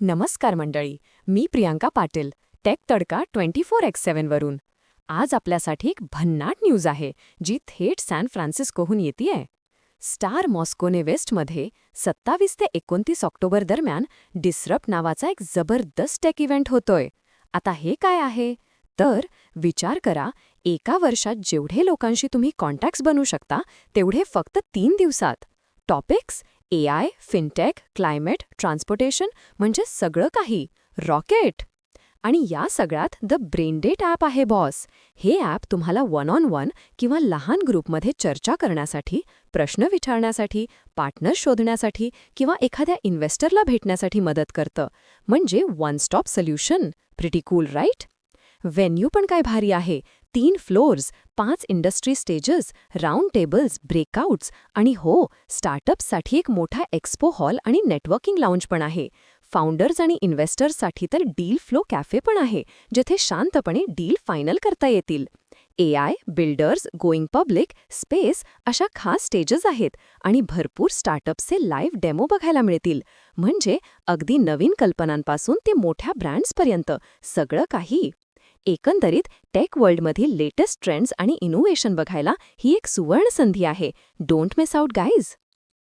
नमस्कार मंडळी मी Priyanka Patil tech Tadka twenty four X सेव्हनवरून आज आपल्यासाठी एक भन्नाट न्यूज आहे जी थेट सॅन फ्रान्सिस्कोहून येतेय. स्टार मॉस्कोने वेस्टमध्ये सत्तावीस ते एकोणतीस ऑक्टोबर दरम्यान डिसरप नावाचा एक जबरदस्त टेक इव्हेंट होतोय. आता हे काय आहे? तर विचार करा एका वर्षात जेवढे लोकांशी तुम्ही कॉन्टॅक्ट्स बनवू शकता तेवढे फक्त तीन दिवसात. Topics A I fintech climate transportation म्हणजे सगळं काही. रॉकेट. आणि या सगळ्यात द ब्रेनडेट ॲप आहे बॉस. हे ॲप तुम्हाला वन ऑन वन किंवा लहान ग्रुपमध्ये चर्चा करण्यासाठी प्रश्न विचारण्यासाठी पार्टनर शोधण्यासाठी किंवा एखाद्या इन्व्हेस्टरला भेटण्यासाठी मदत करतं. म्हणजे one stop solution pretty cool right venue पण काय भारी आहे. तीन फ्लोअर्स पाच industry stages round tables breakouts आणि हो स्टार्टअप्ससाठी एक मोठा एक्स्पो हॉल आणि नेटवर्किंग लाऊंज पण आहे. फाउंडर्स आणि इन्व्हेस्टर्ससाठी तर डील फ्लो कॅफे पण आहे जिथे शांतपणे डील फायनल करता येतील. A I builders going public space अशा खास स्टेजेस आहेत आणि भरपूर स्टार्टअप्सचे लाईव्ह डेमो बघायला मिळतील. म्हणजे अगदी नवीन कल्पनांपासून ते मोठ्या ब्रँड्सपर्यंत सगळं काही. एकंदरीत टेक वर्ल्डमधील लेटेस्ट ट्रेंड्स आणि इनोव्हेशन बघायला ही एक सुवर्ण संधी आहे. Don't miss out guys